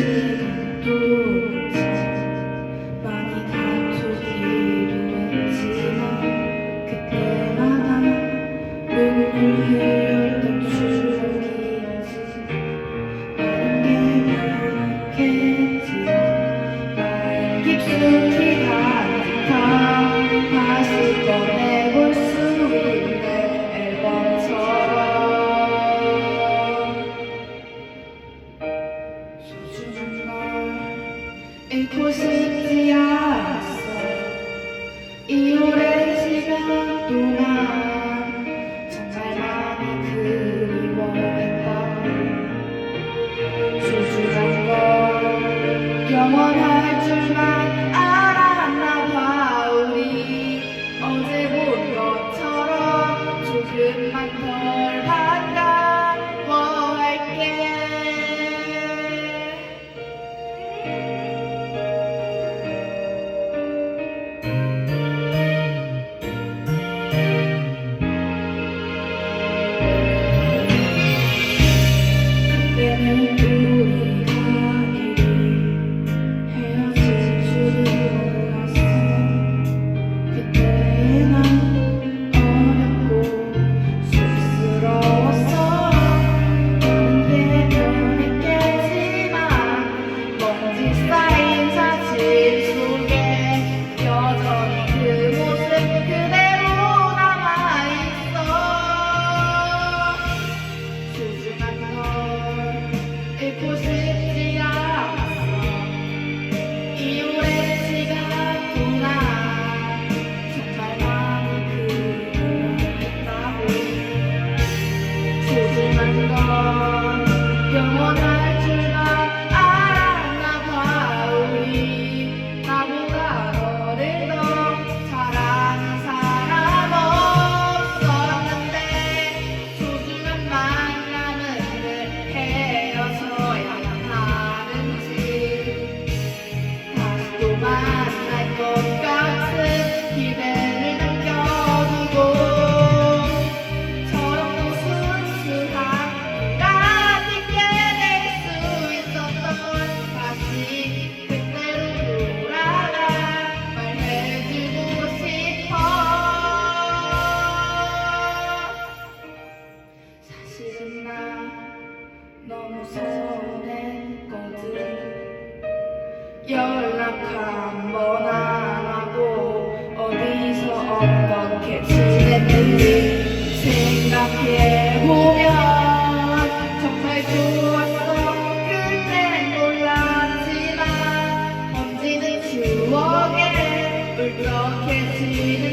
Espírito. 잊고싶지 않았어 이 오랜 시간 동안 정말 많이 그리워했던. 소중한 걸 영원할 줄만 알 너무 서운했거든 연락 한 번 안 하고 어디서 어떻게 지냈는지 생각해보면 정말 좋았어. 그때 몰랐지만 언제는 추억에 울적해지는